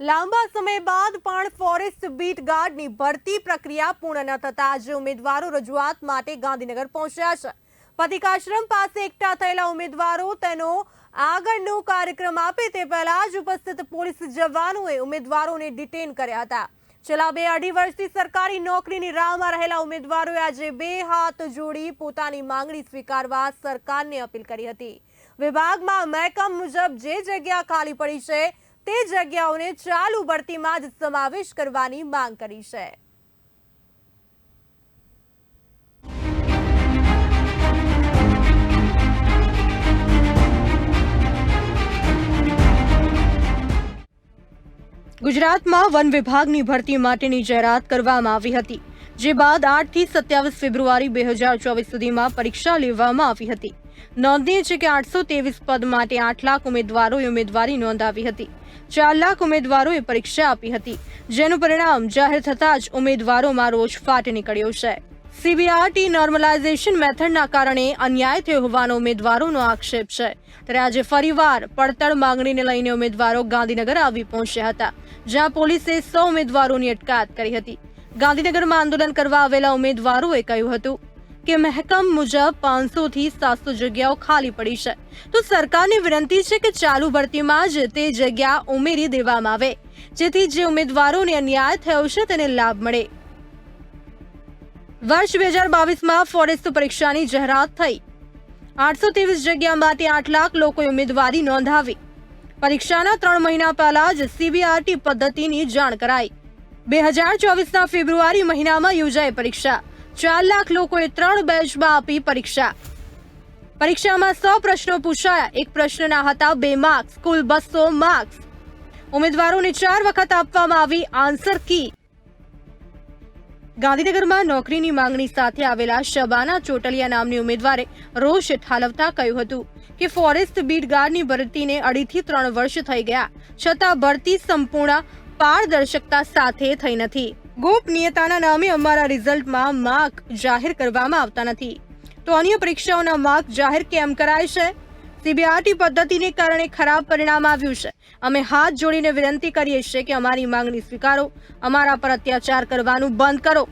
લાંબા સમય બાદ પણ ફોરેસ્ટ બીટ ગાર્ડની ભરતી પ્રક્રિયા પૂર્ણ ન થતા આજે ઉમેદવારો રજૂઆત માટે ગાંધીનગર પહોંચ્યા છે. પતિકાશ્રમ પાસે એકઠા થયેલા ઉમેદવારો તેનો આગળનો કાર્યક્રમ આપે તે પહેલા જ ઉપસ્થિત પોલીસ જવાનોએ ઉમેદવારોને ડિટેન કર્યા હતા. છેલ્લા બે અઢી વર્ષથી સરકારી નોકરીની રાહમાં રહેલા ઉમેદવારોએ આજે બે હાથ જોડી પોતાની માંગણી સ્વીકારવા સરકારને અપીલ કરી હતી. વિભાગમાં મહેકમ મુજબ જે જગ્યા ખાલી પડી છે તે જગ્યાઓને ચાલુ ભરતીમાં જ સમાવેશ કરવાની માંગ કરી છે. ગુજરાતમાં વન વિભાગની ભરતી માટેની જાહેરાત કરવામાં આવી હતી, જે બાદ આઠથી સત્યાવીસ ફેબ્રુઆરી બે હજાર ચોવીસ સુધીમાં પરીક્ષા લેવામાં આવી હતી. નોંધનીય છે કે આઠસો ત્રેવીસ પદ માટે આઠ લાખ ઉમેદવારોએ ઉમેદવારી નોંધાવી હતી. ચાર લાખ ઉમેદવારોએ પરીક્ષા આપી હતી. જેનું પરિણામ જાહેર થતાં જ ઉમેદવારોમાં રોષ ફાટી નીકળ્યો છે. સીબીઆરટી નોર્મલાઇઝેશન મેથડના કારણે અન્યાય થયો હોવાનો ઉમેદવારોનો આક્ષેપ છે. ત્યારે આજે ફરીવાર પડતર માંગણીને લઈને ઉમેદવારો ગાંધીનગર આવી પહોંચ્યા હતા, જ્યાં પોલીસે સો ઉમેદવારોની અટકાયત કરી હતી. ગાંધીનગરમાં આંદોલન કરવા આવેલા ઉમેદવારોએ કહ્યું હતું કે મહેકમ મુજબ પાંચસો થી સાતસો જગ્યાઓ ખાલી પડી છે. તો સરકારને વિનંતી છે કે ચાલુ ભરતીમાં જ તે જગ્યા ઉમેરી દેવામાં આવે. જેથી જે ઉમેદવારોને અન્યાય થયો છે તેને લાભ મળે. વર્ષ બે હજાર બાવીસમાં ફોરેસ્ટ પરીક્ષાની જાહેરાત થઈ. આઠસો ત્રેવીસ જગ્યા માટે આઠ લાખ લોકોએ ઉમેદવારી નોંધાવી. પરીક્ષાના ત્રણ મહિના પહેલા જ સીબીઆરટી પદ્ધતિની જાણ કરાઈ. બે હજાર ચોવીસના ફેબ્રુઆરી મહિનામાં યોજાઈ પરીક્ષા. ચાર લાખ લોકોએ ત્રણ બેચમાં આપી પરીક્ષા. પરીક્ષામાં સો પ્રશ્નો પૂછાયા. એક પ્રશ્નના હતા, બે માર્ક્સ, કુલ બસો માર્ક્સ. ઉમેદવારોને ચાર વખત આપવામાં આવી આન્સર કી. ગાંધીનગરમાં નોકરીની માંગણી સાથે આવેલા શબાના ચોટલિયા નામની ઉમેદવારે રોષ ઠાલવતા કહ્યું હતું કે ફોરેસ્ટ બીટ ગાર્ડની ભરતીને અઢીથી ત્રણ વર્ષ થઈ ગયા, છતાં ભરતી સંપૂર્ણ પારદર્શકતા સાથે થઈ નથી. ગોપનીયતાના નામે અમારા રિઝલ્ટમાં માર્ક જાહેર કરવામાં આવતા નથી. તો અન્ય પરીક્ષાઓના માર્ક જાહેર કેમ કરાય છે? સીબીઆરટી પદ્ધતિને કારણે ખરાબ પરિણામ આવ્યું છે. અમે હાથ જોડીને વિનંતી કરીએ છીએ કે અમારી માંગણી સ્વીકારો, અમારા પર અત્યાચાર કરવાનું બંધ કરો.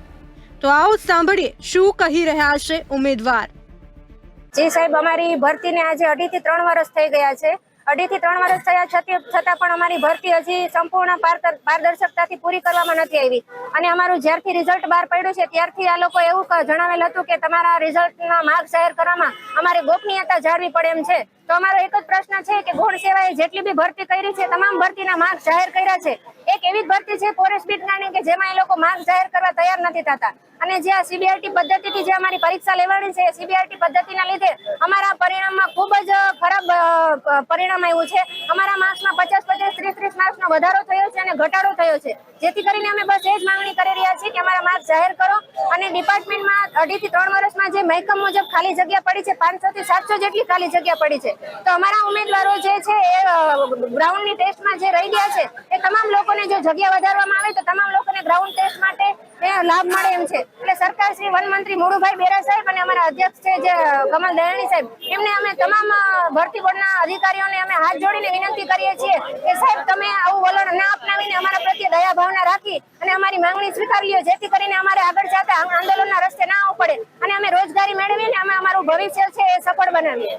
તો આવો સાંભળીએ શું કહી રહ્યા છે ઉમેદવાર. જી સાહેબ, અમારી ભરતીને આજે અઢીથી ત્રણ વર્ષ થઈ ગયા છે. અઢીથી ત્રણ વર્ષ થયા છતી- પણ અમારી ભરતી હજી સંપૂર્ણ પારદર- પારદર્શકતાથી પૂરી કરવામાં નથી આવી. અને અમારું જ્યારથી રિઝલ્ટ બહાર પડ્યું છે, ત્યારથી આ લોકો એવું જણાવેલ હતું કે તમારા રિઝલ્ટના માર્ગ જાહેર કરવામાં અમારે ગોપનીયતા જાળવી પડે એમ છે. તો અમારો એક જ પ્રશ્ન છે કે ગુણ સેવાએ જેટલી બી ભરતી કરી છે, તમામ ભરતીના માર્ક જાહેર કર્યા છે. એક એવી ભરતી છે ફોરેસ્ટ બીટનાની કે જેમાં એ લોકો માર્ક જાહેર કરવા તૈયાર નથી થતા. અને જે આ સીબીઆરટી પદ્ધતિથી જે અમારી પરીક્ષા લેવાની છે સીબીઆરટી પદ્ધતિના લીધે અમારા પરિણામમાં ખૂબ જ ખરાબ અ, પ- પરિણામ આવ્યું છે. અમારા માર્ક્સમાં પચાસ પચાસ, ત્રીસ ત્રીસ માર્ક્સનો વધારો થયો છે અને ઘટાડો થયો છે. જેથી કરીને અમે બસ એ જ માંગણી કરી રહ્યા છીએ કે અમારા માર્ક્સ જાહેર કરો અને ડિપાર્ટમેન્ટમાં અઢીથી ત્રણ વર્ષમાં જે મહેકમ મુજબ ખાલી જગ્યા પડી છે પાંચસો થી સાતસો જેટલી ખાલી જગ્યા પડી છે. તો અમારા ઉમેદવારો જે છે એ ગ્રાઉન્ડની ટેસ્ટમાં જે રહી ગયા છે, એ તમામ લોકોને જો જગ્યા વધારવામાં આવે તો તમામ લોકોને ગ્રાઉન્ડ ટેસ્ટ માટે એ લાભ મળે એમ છે. એટલે સરકાર શ્રી વન મંત્રી મોડુભાઈ બેરા સાહેબ અને અમારા અધ્યક્ષ છે જે કમલ દયાણી સાહેબ, એમને અમે તમામ ભરતી બોર્ડના અધિકારીઓને અમે હાથ જોડીને વિનંતી કરીએ છીએ કે સાહેબ, તમે આવું વલણ ના અપનાવીને અમારા પ્રત્યે દયા ભાવના રાખી અને અમારી માંગણી સ્વીકારી લ્યો જેથી કરીને અમારે આગળ જતા આંદોલનના રસ્તે ના આવવું પડે અને અમે રોજગારી મેળવીને અમે અમારું ભવિષ્ય છે એ સફળ બનાવીએ.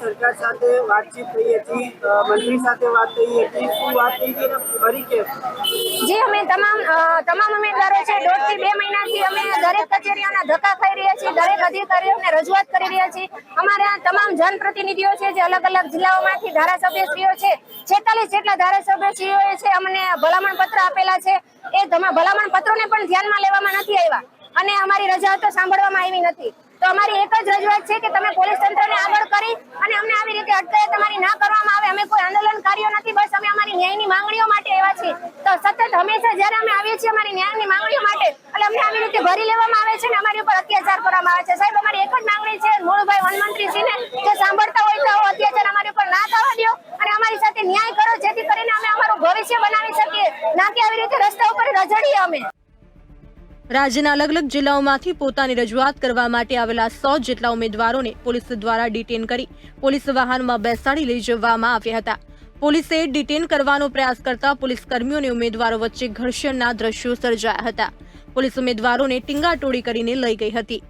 સરકાર સાથે વાતચીત થઈ હતી મંત્રી સાથે વાત થઈ હતી. શું વાત થઈ હતી? જે અમે તમામ તમામ ઉમેદવારો છે. દોઢથી બે મહિનાથી અમે દરેક કચેરીઓના ધક્કા ખાઈ રહ્યા છીએ. દરેક અધિકારીઓને રજૂઆત કરી રહ્યા છીએ. અમારા તમામ જનપ્રતિનિધિઓ છે, જે અલગ અલગ જિલ્લાઓમાંથી ધારાસભ્યશ્રીઓ છે, છેતાલીસ જેટલા ધારાસભ્યશ્રીઓએ છે, અમને ભલામણ પત્ર આપેલા છે. એ ભલામણ પત્રોને પણ ધ્યાનમાં લેવામાં નથી આવ્યા. અને અમારી રજૂઆતો સાંભળવામાં આવી નથી. તો અમારી એક જ રજૂઆત છે કે તમે પોલીસ તંત્રને આગળ કરી અને અમને આવી રીતે અટકાયત અમારી ના કરવામાં આવે. અમે કોઈ આંદોલનકારીઓ નથી, બસ અમે અમારી ન્યાયની માંગણીઓ માટે આવ્યા છીએ તો સતત હંમેશા જ્યારે અમે આવીએ છીએ અમારી ન્યાયની માંગણીઓ માટે, એટલે અમને આવી રીતે ભરી લેવામાં આવે છે ને અમારી ઉપર અત્યાચાર કરવામાં આવે છે. સાહેબ, અમારી એક જ માંગણી છે, મૂળભાઈ વનમંત્રીજીને જે સાંભળતા હોય તો અત્યાચાર અમારી ઉપર ના થવા દો અને અમારી સાથે ન્યાય કરો, જેથી કરીને અમે અમારું ભવિષ્ય બનાવી શકીએ, ના કે આવી રીતે રસ્તા ઉપર રજડીએ અમે. રાજ્યના અલગ અલગ જિલ્લાઓમાંથી પોતાની રજૂઆત કરવા માટે આવેલા સો જેટલા ઉમેદવારોને પોલીસ દ્વારા ડિટેન કરી પોલીસ વાહનમાં બેસાડી લઈ જવામાં આવ્યા હતા. પોલીસે ડિટેન કરવાનો પ્રયાસ કરતા પોલીસ કર્મીઓ અને ઉમેદવારો વચ્ચે ઘર્ષણના દ્રશ્યો સર્જાયા હતા. પોલીસ ઉમેદવારોને ટીંગાટોળી કરીને લઈ ગઈ હતી.